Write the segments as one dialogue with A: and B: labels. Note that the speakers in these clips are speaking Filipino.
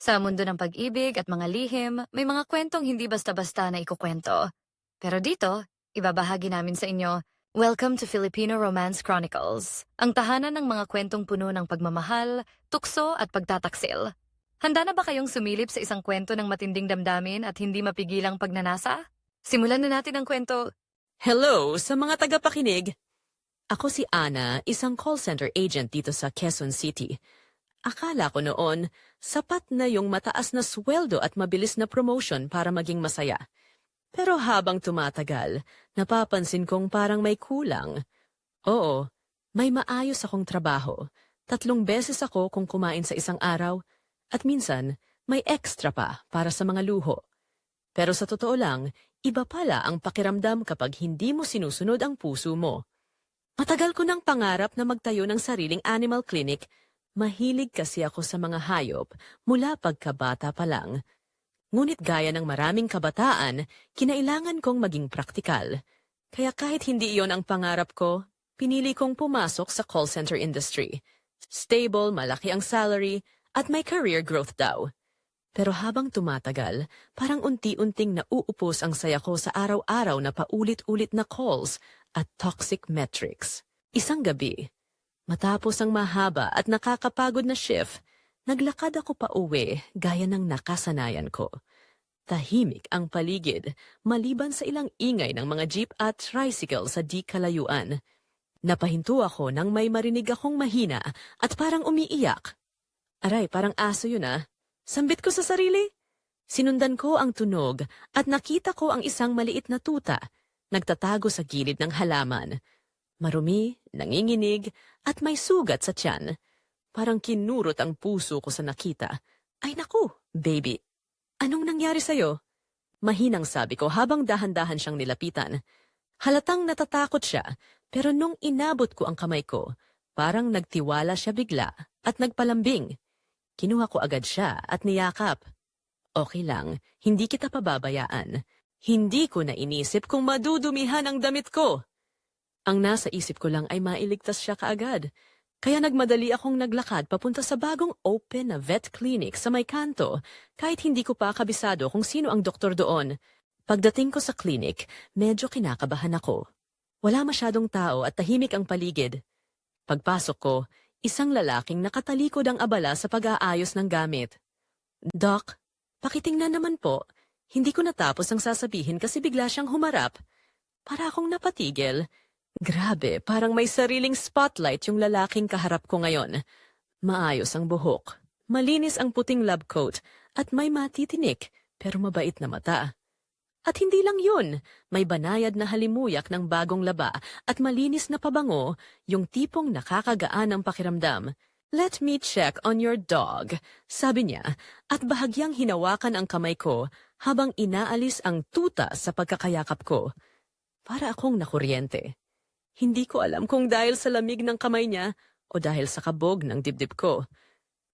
A: Sa mundo ng pag-ibig at mga lihim, may mga kwentong hindi basta-basta na ikukwento. Pero dito, ibabahagi namin sa inyo, Welcome to Filipino Romance Chronicles, ang tahanan ng mga kwentong puno ng pagmamahal, tukso at pagtataksil. Handa na ba kayong sumilip sa isang kwento ng matinding damdamin at hindi mapigilang pagnanasa? Simulan na natin ang kwento.
B: Hello sa mga tagapakinig. Ako si Ana, isang call center agent dito sa Quezon City. Akala ko noon, sapat na yung mataas na sweldo at mabilis na promotion para maging masaya. Pero habang tumatagal, napapansin kong parang may kulang. Oo, may maayos akong trabaho. Tatlong beses ako kung kumain sa isang araw. At minsan, may extra pa para sa mga luho. Pero sa totoo lang, iba pala ang pakiramdam kapag hindi mo sinusunod ang puso mo. Matagal ko ng pangarap na magtayo ng sariling animal clinic. Mahilig kasi ako sa mga hayop mula pagkabata pa lang. Ngunit gaya ng maraming kabataan, kinailangan kong maging praktikal. Kaya kahit hindi iyon ang pangarap ko, pinili kong pumasok sa call center industry. Stable, malaki ang salary, at may career growth daw. Pero habang tumatagal, parang unti-unting nauupos ang saya ko sa araw-araw na paulit-ulit na calls at toxic metrics. Isang gabi, matapos ang mahaba at nakakapagod na shift, naglakad ako pa uwi gaya ng nakasanayan ko. Tahimik ang paligid, maliban sa ilang ingay ng mga jeep at tricycle sa di kalayuan. Napahinto ako nang may marinig akong mahina at parang umiiyak. Aray, parang aso yun ah. Sambit ko sa sarili. Sinundan ko ang tunog at nakita ko ang isang maliit na tuta, nagtatago sa gilid ng halaman. Marumi, nanginginig, at may sugat sa tiyan. Parang kinurot ang puso ko sa nakita. Ay naku, baby, anong nangyari sa'yo? Mahinang sabi ko habang dahan-dahan siyang nilapitan. Halatang natatakot siya, pero nung inabot ko ang kamay ko, parang nagtiwala siya bigla at nagpalambing. Kinuha ko agad siya at niyakap. Okay lang, hindi kita pababayaan. Hindi ko na inisip kung madudumihan ang damit ko. Ang nasa isip ko lang ay mailigtas siya kaagad. Kaya nagmadali akong naglakad papunta sa bagong open na vet clinic sa may kanto, kahit hindi ko pa kabisado kung sino ang doktor doon. Pagdating ko sa clinic, medyo kinakabahan ako. Wala masyadong tao at tahimik ang paligid. Pagpasok ko, isang lalaking nakatalikod ang abala sa pag-aayos ng gamit. Doc, pakitingnan naman po. Hindi ko natapos ang sasabihin kasi bigla siyang humarap. Para akong napatigil. Grabe, parang may sariling spotlight yung lalaking kaharap ko ngayon. Maayos ang buhok, malinis ang puting lab coat, at may matitinik pero mabait na mata. At hindi lang yun, may banayad na halimuyak ng bagong laba at malinis na pabango, yung tipong nakakagaan ang pakiramdam. Let me check on your dog, sabi niya, at bahagyang hinawakan ang kamay ko habang inaalis ang tuta sa pagkakayakap ko. Para akong nakuryente. Hindi ko alam kung dahil sa lamig ng kamay niya o dahil sa kabog ng dibdib ko.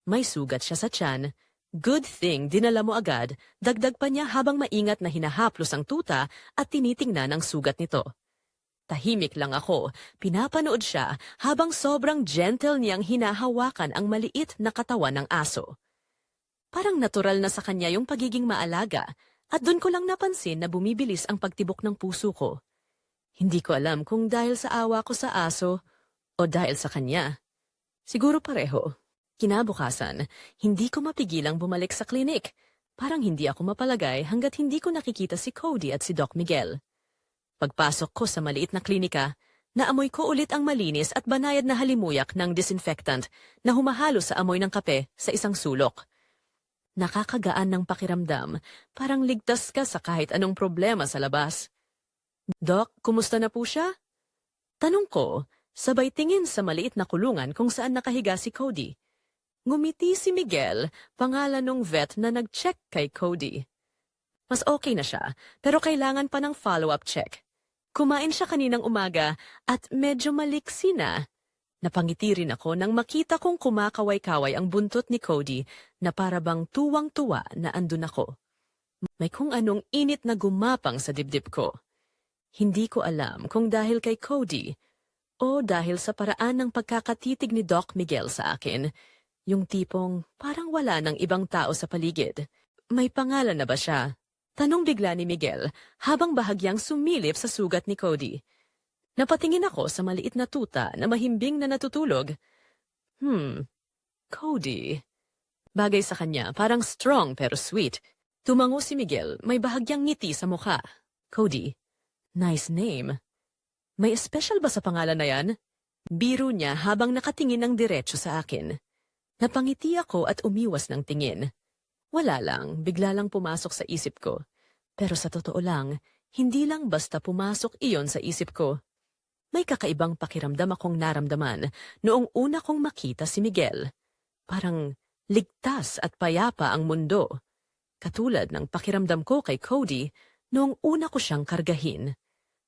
B: May sugat siya sa tiyan. Good thing dinala mo agad, dagdag pa niya habang maingat na hinahaplos ang tuta at tinitingnan ang sugat nito. Tahimik lang ako, pinapanood siya habang sobrang gentle niyang hinahawakan ang maliit na katawan ng aso. Parang natural na sa kanya yung pagiging maalaga at doon ko lang napansin na bumibilis ang pagtibok ng puso ko. Hindi ko alam kung dahil sa awa ko sa aso o dahil sa kanya. Siguro pareho. Kinabukasan, hindi ko mapigilang bumalik sa klinik. Parang hindi ako mapalagay hanggat hindi ko nakikita si Cody at si Doc Miguel. Pagpasok ko sa maliit na klinika, naamoy ko ulit ang malinis at banayad na halimuyak ng disinfectant na humahalo sa amoy ng kape sa isang sulok. Nakakagaan ng pakiramdam, parang ligtas ka sa kahit anong problema sa labas. Doc, kumusta na po siya? Tanong ko, sabay tingin sa maliit na kulungan kung saan nakahiga si Cody. Ngumiti si Miguel, pangalan ng vet na nag-check kay Cody. Mas okay na siya, pero kailangan pa ng follow-up check. Kumain siya kaninang umaga at medyo maliksi na. Napangiti rin ako nang makita kong kumakaway-kaway ang buntot ni Cody na parabang tuwang-tuwa na andun ako. May kung anong init na gumapang sa dibdib ko. Hindi ko alam kung dahil kay Cody o dahil sa paraan ng pagkakatitig ni Doc Miguel sa akin. Yung tipong parang wala ng ibang tao sa paligid. May pangalan na ba siya? Tanong bigla ni Miguel habang bahagyang sumilip sa sugat ni Cody. Napatingin ako sa maliit na tuta na mahimbing na natutulog. Hmm, Cody. Bagay sa kanya, parang strong pero sweet. Tumango si Miguel, may bahagyang ngiti sa mukha. Cody, nice name. May special ba sa pangalan na yan? Biro niya habang nakatingin ng diretsyo sa akin. Napangiti ako at umiwas ng tingin. Wala lang, bigla lang pumasok sa isip ko. Pero sa totoo lang, hindi lang basta pumasok iyon sa isip ko. May kakaibang pakiramdam akong naramdaman noong una kong makita si Miguel. Parang ligtas at payapa ang mundo. Katulad ng pakiramdam ko kay Cody noong una ko siyang kargahin.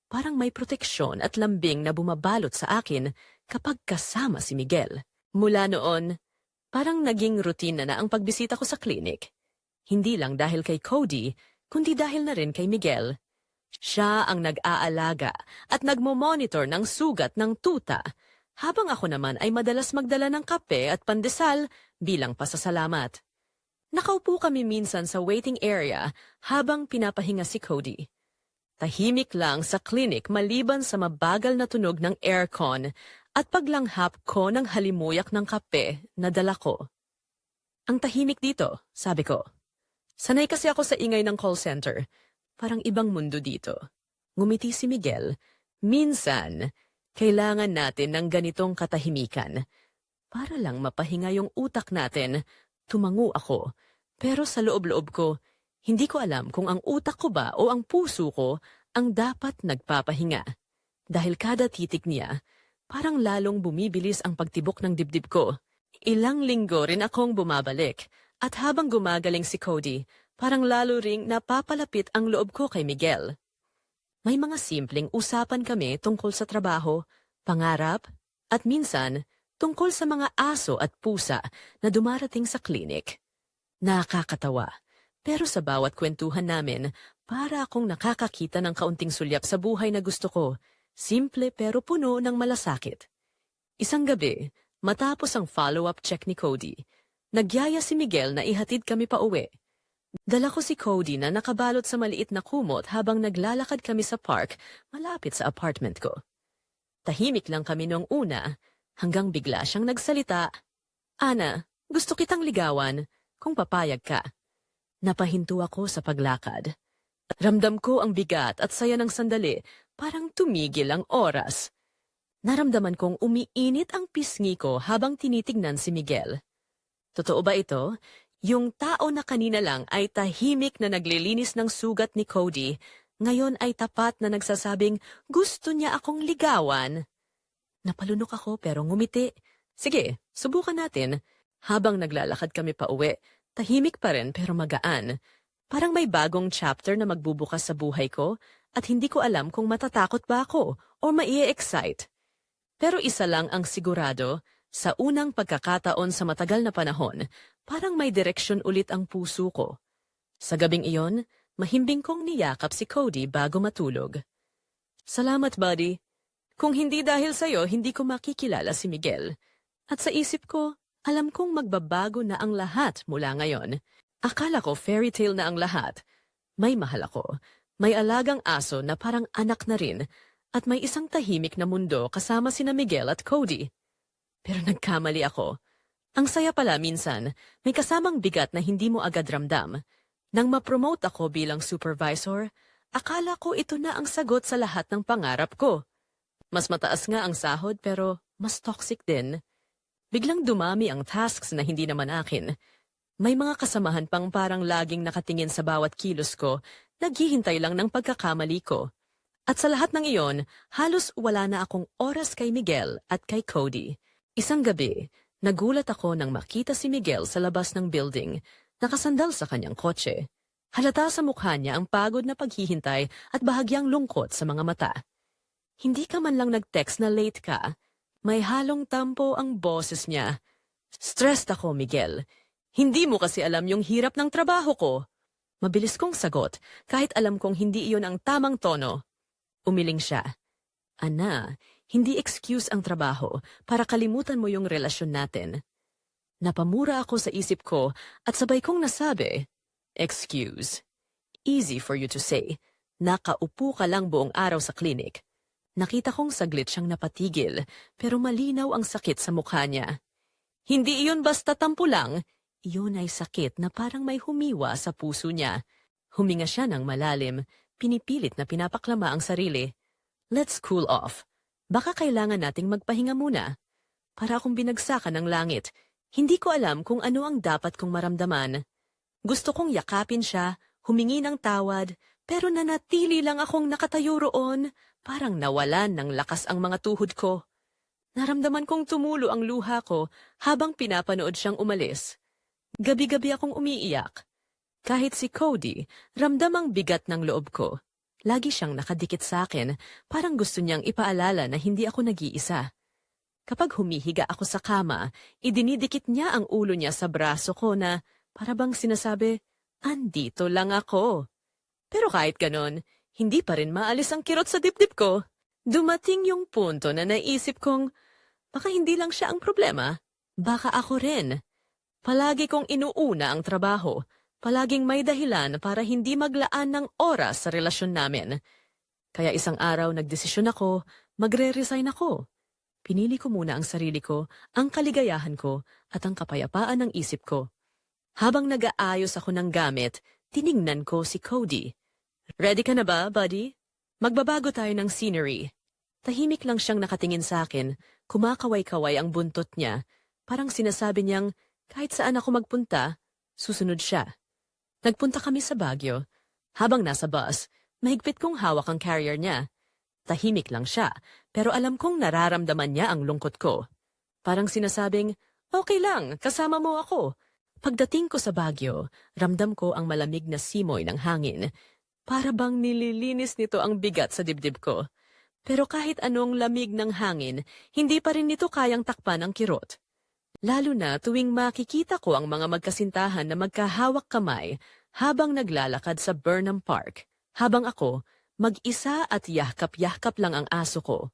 B: Parang may proteksyon at lambing na bumabalot sa akin kapag kasama si Miguel. Mula noon, parang naging routine na, na ang pagbisita ko sa klinik. Hindi lang dahil kay Cody, kundi dahil na rin kay Miguel. Siya ang nag-aalaga at nagmo-monitor ng sugat ng tuta, habang ako naman ay madalas magdala ng kape at pandesal bilang pasasalamat. Nakaupo kami minsan sa waiting area habang pinapahinga si Cody. Tahimik lang sa klinik maliban sa mabagal na tunog ng aircon at paglanghap ko ng halimuyak ng kape na dala ko. Ang tahimik dito, sabi ko. Sanay kasi ako sa ingay ng call center. Parang ibang mundo dito. Ngumiti si Miguel. Minsan, kailangan natin ng ganitong katahimikan. Para lang mapahinga yung utak natin, tumango ako. Pero sa loob-loob ko, hindi ko alam kung ang utak ko ba o ang puso ko ang dapat nagpapahinga. Dahil kada titik niya, parang lalong bumibilis ang pagtibok ng dibdib ko. Ilang linggo rin akong bumabalik, at habang gumagaling si Cody, parang lalo ring napapalapit ang loob ko kay Miguel. May mga simpleng usapan kami tungkol sa trabaho, pangarap, at minsan tungkol sa mga aso at pusa na dumarating sa klinik. Nakakatawa, pero sa bawat kwentuhan namin, para akong nakakakita ng kaunting sulyap sa buhay na gusto ko, simple pero puno ng malasakit. Isang gabi, matapos ang follow-up check ni Cody, nagyaya si Miguel na ihatid kami pa uwi. Dala ko si Cody na nakabalot sa maliit na kumot habang naglalakad kami sa park malapit sa apartment ko. Tahimik lang kami noong una hanggang bigla siyang nagsalita. Ana, gusto kitang ligawan kung papayag ka. Napahinto ako sa paglakad. Ramdam ko ang bigat at saya ng sandali, parang tumigil ang oras. Naramdaman kong umiinit ang pisngi ko habang tinitignan si Miguel. Totoo ba ito? Yung tao na kanina lang ay tahimik na naglilinis ng sugat ni Cody, ngayon ay tapat na nagsasabing gusto niya akong ligawan. Napalunok ako pero ngumiti. Sige, subukan natin. Habang naglalakad kami pa uwi, tahimik pa rin pero magaan. Parang may bagong chapter na magbubukas sa buhay ko at hindi ko alam kung matatakot ba ako o mai-excite. Pero isa lang ang sigurado, sa unang pagkakataon sa matagal na panahon, parang may direksyon ulit ang puso ko. Sa gabing iyon, mahimbing kong niyakap si Cody bago matulog. Salamat, buddy. Kung hindi dahil sa'yo, hindi ko makikilala si Miguel. At sa isip ko, alam kong magbabago na ang lahat mula ngayon. Akala ko fairy tale na ang lahat. May mahal ako. May alagang aso na parang anak na rin. At may isang tahimik na mundo kasama sina Miguel at Cody. Pero nagkamali ako. Ang saya pala minsan, may kasamang bigat na hindi mo agad ramdam. Nang ma-promote ako bilang supervisor, akala ko ito na ang sagot sa lahat ng pangarap ko. Mas mataas nga ang sahod pero mas toxic din. Biglang dumami ang tasks na hindi naman akin. May mga kasamahan pang parang laging nakatingin sa bawat kilos ko, naghihintay lang ng pagkakamali ko. At sa lahat ng iyon, halos wala na akong oras kay Miguel at kay Cody. Isang gabi, nagulat ako nang makita si Miguel sa labas ng building, nakasandal sa kanyang kotse. Halata sa mukha niya ang pagod na paghihintay at bahagyang lungkot sa mga mata. Hindi ka man lang nag-text na late ka. May halong tampo ang boses niya. Stressed ako, Miguel. Hindi mo kasi alam yung hirap ng trabaho ko. Mabilis kong sagot, kahit alam kong hindi iyon ang tamang tono. Umiling siya. Ana, hindi excuse ang trabaho para kalimutan mo yung relasyon natin. Napamura ako sa isip ko at sabay kong nasabi, Excuse. Easy for you to say. Nakaupo ka lang buong araw sa klinik. Nakita kong saglit siyang napatigil, pero malinaw ang sakit sa mukha niya. Hindi iyon basta tampo lang, iyon ay sakit na parang may humiwa sa puso niya. Huminga siya ng malalim, pinipilit na pinapaklama ang sarili. Let's cool off. Baka kailangan nating magpahinga muna. Para akong binagsakan ng langit, hindi ko alam kung ano ang dapat kong maramdaman. Gusto kong yakapin siya, humingi ng tawad, pero nanatili lang akong nakatayo roon, parang nawalan ng lakas ang mga tuhod ko. Naramdaman kong tumulo ang luha ko habang pinapanood siyang umalis. Gabi-gabi akong umiiyak. Kahit si Cody, ramdam ang bigat ng loob ko. Lagi siyang nakadikit sa akin, parang gusto niyang ipaalala na hindi ako nag-iisa. Kapag humihiga ako sa kama, idinidikit niya ang ulo niya sa braso ko na para bang sinasabi, andito lang ako. Pero kahit ganon, hindi pa rin maalis ang kirot sa dibdib ko. Dumating yung punto na naisip kong, baka hindi lang siya ang problema, baka ako rin. Palagi kong inuuna ang trabaho, palaging may dahilan para hindi maglaan ng oras sa relasyon namin. Kaya isang araw nagdesisyon ako, magre-resign ako. Pinili ko muna ang sarili ko, ang kaligayahan ko, at ang kapayapaan ng isip ko. Habang nag-aayos ako ng gamit, tiningnan ko si Cody. Ready ka na ba, buddy? Magbabago tayo ng scenery. Tahimik lang siyang nakatingin sa akin, kumakaway-kaway ang buntot niya, parang sinasabi niyang kahit saan ako magpunta, susunod siya. Nagpunta kami sa Baguio. Habang nasa bus, mahigpit kong hawak ang carrier niya. Tahimik lang siya, pero alam kong nararamdaman niya ang lungkot ko. Parang sinasabing, okay lang, kasama mo ako. Pagdating ko sa Baguio, ramdam ko ang malamig na simoy ng hangin. Para bang nililinis nito ang bigat sa dibdib ko. Pero kahit anong lamig ng hangin, hindi pa rin nito kayang takpan ang kirot. Lalo na tuwing makikita ko ang mga magkasintahan na magkahawak kamay habang naglalakad sa Burnham Park, habang ako, mag-isa at yahkap-yahkap lang ang aso ko.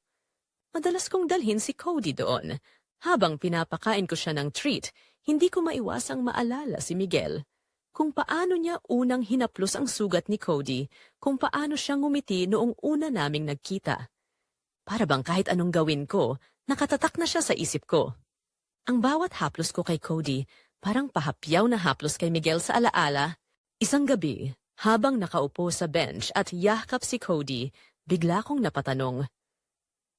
B: Madalas kong dalhin si Cody doon. Habang pinapakain ko siya ng treat, hindi ko maiwasang maalala si Miguel. Kung paano niya unang hinaplos ang sugat ni Cody, kung paano siya ngumiti noong una naming nagkita. Para bang kahit anong gawin ko, nakatatak na siya sa isip ko. Ang bawat haplos ko kay Cody, parang pahapyaw na haplos kay Miguel sa alaala. Isang gabi, habang nakaupo sa bench at yahkap si Cody, bigla kong napatanong.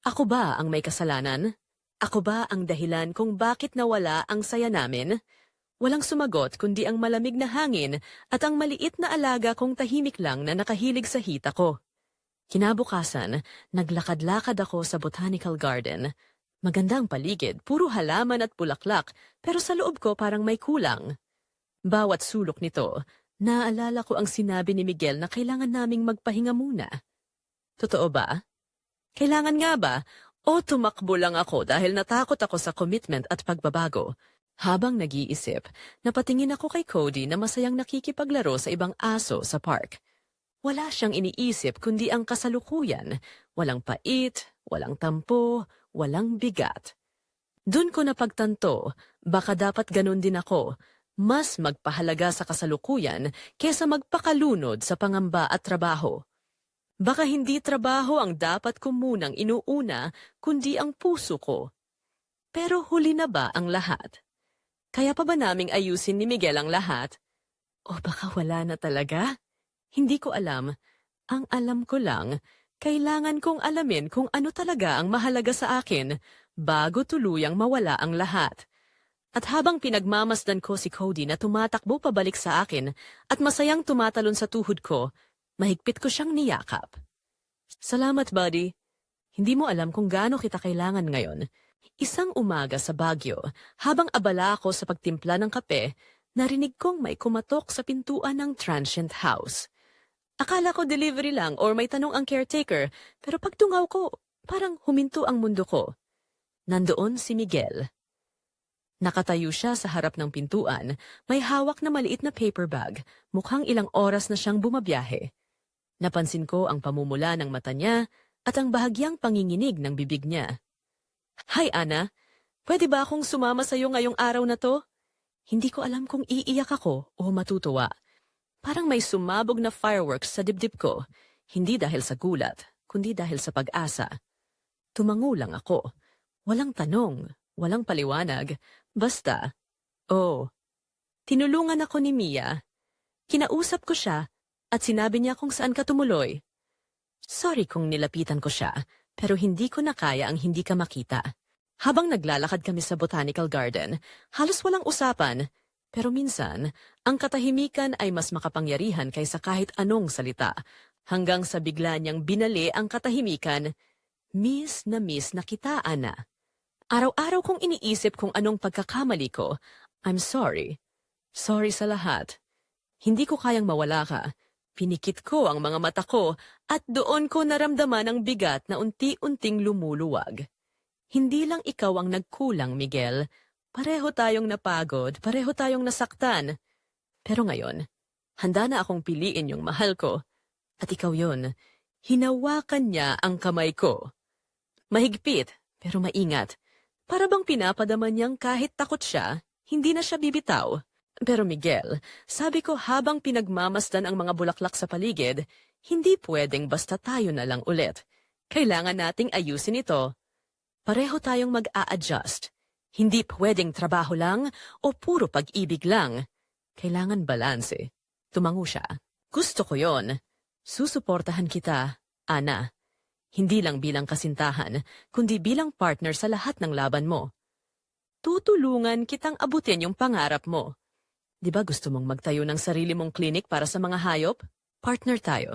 B: Ako ba ang may kasalanan? Ako ba ang dahilan kung bakit nawala ang saya namin? Walang sumagot kundi ang malamig na hangin at ang maliit na alaga kong tahimik lang na nakahilig sa hita ko. Kinabukasan, naglakad-lakad ako sa botanical garden. Magandang paligid, puro halaman at bulaklak, pero sa loob ko parang may kulang. Bawat sulok nito, naalala ko ang sinabi ni Miguel na kailangan naming magpahinga muna. Totoo ba? Kailangan nga ba? O tumakbo lang ako dahil natakot ako sa commitment at pagbabago? Habang nag-iisip, napatingin ako kay Cody na masayang nakikipaglaro sa ibang aso sa park. Wala siyang iniisip kundi ang kasalukuyan. Walang pait, walang tampo, walang bigat. Doon ko napagtanto, baka dapat ganun din ako. Mas magpahalaga sa kasalukuyan kesa magpakalunod sa pangamba at trabaho. Baka hindi trabaho ang dapat ko munang inuuna, kundi ang puso ko. Pero huli na ba ang lahat? Kaya pa ba naming ayusin ni Miguel ang lahat? O baka wala na talaga? Hindi ko alam. Ang alam ko lang, kailangan kong alamin kung ano talaga ang mahalaga sa akin bago tuluyang mawala ang lahat. At habang pinagmamasdan ko si Cody na tumatakbo pabalik sa akin at masayang tumatalon sa tuhod ko, mahigpit ko siyang niyakap. Salamat, buddy. Hindi mo alam kung gaano kita kailangan ngayon. Isang umaga sa Baguio, habang abala ako sa pagtimpla ng kape, narinig kong may kumatok sa pintuan ng transient house. Akala ko delivery lang or may tanong ang caretaker, pero pagtungaw ko, parang huminto ang mundo ko. Nandoon si Miguel. Nakatayo siya sa harap ng pintuan, may hawak na maliit na paper bag, mukhang ilang oras na siyang bumabiyahe. Napansin ko ang pamumula ng mata niya at ang bahagyang panginginig ng bibig niya. Hi, Ana. Pwede ba akong sumama sa iyo ngayong araw na to? Hindi ko alam kung iiyak ako o matutuwa. Parang may sumabog na fireworks sa dibdib ko. Hindi dahil sa gulat, kundi dahil sa pag-asa. Tumango lang ako. Walang tanong, walang paliwanag. Basta, oh. Tinulungan ako ni Mia. Kinausap ko siya at sinabi niya kung saan ka tumuloy. Sorry kung nilapitan ko siya, pero hindi ko na kaya ang hindi ka makita. Habang naglalakad kami sa Botanical Garden, halos walang usapan. Pero minsan, ang katahimikan ay mas makapangyarihan kaysa kahit anong salita. Hanggang sa bigla niyang binali ang katahimikan, miss na miss na kita, Ana. Araw-araw kong iniisip kung anong pagkakamali ko. I'm sorry. Sorry sa lahat. Hindi ko kayang mawala ka. Pinikit ko ang mga mata ko at doon ko naramdaman ang bigat na unti-unting lumuluwag. Hindi lang ikaw ang nagkulang, Miguel. Pareho tayong napagod, pareho tayong nasaktan. Pero ngayon, handa na akong piliin yung mahal ko. At ikaw yon. Hinawakan niya ang kamay ko. Mahigpit, pero maingat. Para bang pinapadama niyang kahit takot siya, hindi na siya bibitaw. Pero Miguel, sabi ko habang pinagmamasdan ang mga bulaklak sa paligid, hindi pwedeng basta tayo na lang ulit. Kailangan nating ayusin ito. Pareho tayong mag-a-adjust. Hindi pwedeng trabaho lang o puro pag-ibig lang. Kailangan balanse. Tumango siya. Gusto ko yon. Susuportahan kita, Ana. Hindi lang bilang kasintahan, kundi bilang partner sa lahat ng laban mo. Tutulungan kitang abutin yung pangarap mo. Di ba gusto mong magtayo ng sarili mong klinik para sa mga hayop? Partner tayo.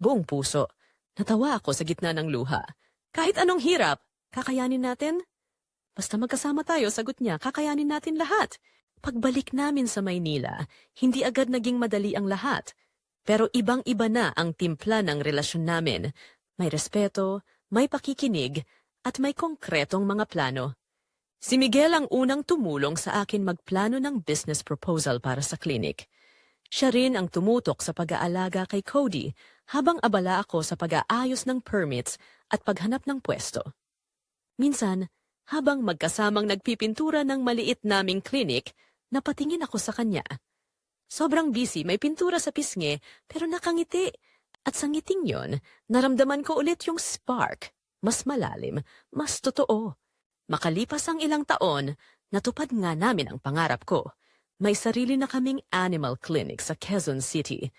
B: Buong puso. Natawa ako sa gitna ng luha. Kahit anong hirap, kakayanin natin? Basta magkasama tayo, sagot niya, kakayanin natin lahat. Pagbalik namin sa Maynila, hindi agad naging madali ang lahat. Pero ibang-iba na ang timpla ng relasyon namin. May respeto, may pakikinig, at may konkretong mga plano. Si Miguel ang unang tumulong sa akin magplano ng business proposal para sa clinic. Siya rin ang tumutok sa pag-aalaga kay Cody habang abala ako sa pag-aayos ng permits at paghanap ng pwesto. Minsan, habang magkasamang nagpipintura ng maliit naming clinic, napatingin ako sa kanya. Sobrang busy, may pintura sa pisngi, pero nakangiti. At sa ngiting yon, naramdaman ko ulit yung spark. Mas malalim, mas totoo. Makalipas ang ilang taon, natupad nga namin ang pangarap ko. May sarili na kaming animal clinic sa Quezon City.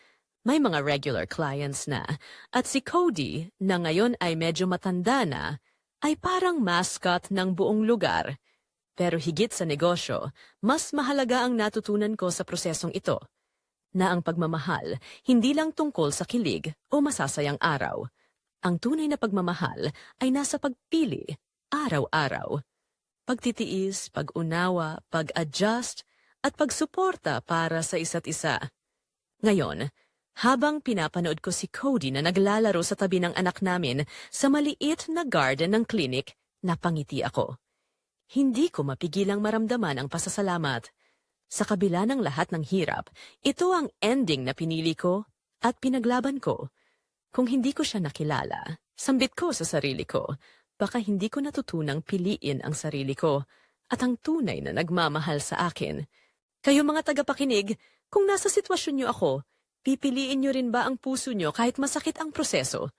B: May mga regular clients na. At si Cody, na ngayon ay medyo matanda na, ay parang mascot ng buong lugar. Pero higit sa negosyo, mas mahalaga ang natutunan ko sa prosesong ito. Na ang pagmamahal, hindi lang tungkol sa kilig o masasayang araw. Ang tunay na pagmamahal ay nasa pagpili, araw-araw. Pagtitiis, pag-unawa, pag-adjust, at pagsuporta para sa isa't isa. Ngayon, habang pinapanood ko si Cody na naglalaro sa tabi ng anak namin sa maliit na garden ng clinic, napangiti ako. Hindi ko mapigilang maramdaman ang pasasalamat. Sa kabila ng lahat ng hirap, ito ang ending na pinili ko at pinaglaban ko. Kung hindi ko siya nakilala, sambit ko sa sarili ko, baka hindi ko natutunang piliin ang sarili ko at ang tunay na nagmamahal sa akin. Kayo mga tagapakinig, kung nasa sitwasyon niyo ako, pipiliin niyo rin ba ang puso niyo kahit masakit ang proseso?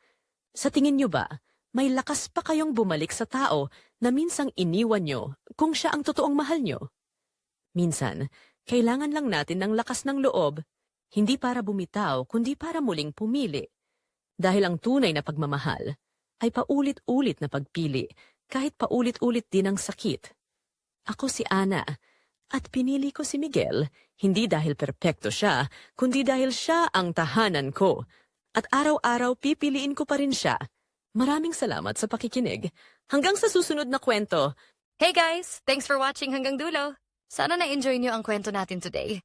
B: Sa tingin niyo ba, may lakas pa kayong bumalik sa tao na minsang iniwan niyo kung siya ang totoong mahal niyo? Minsan, kailangan lang natin ng lakas ng loob, hindi para bumitaw, kundi para muling pumili. Dahil ang tunay na pagmamahal ay paulit-ulit na pagpili, kahit paulit-ulit din ang sakit. Ako si Ana, at pinili ko si Miguel, hindi dahil perpekto siya, kundi dahil siya ang tahanan ko. At araw-araw pipiliin ko pa rin siya. Maraming salamat sa pakikinig. Hanggang sa susunod na kwento,
A: Hey guys! Thanks for watching hanggang dulo. Sana na-enjoy niyo ang kwento natin today.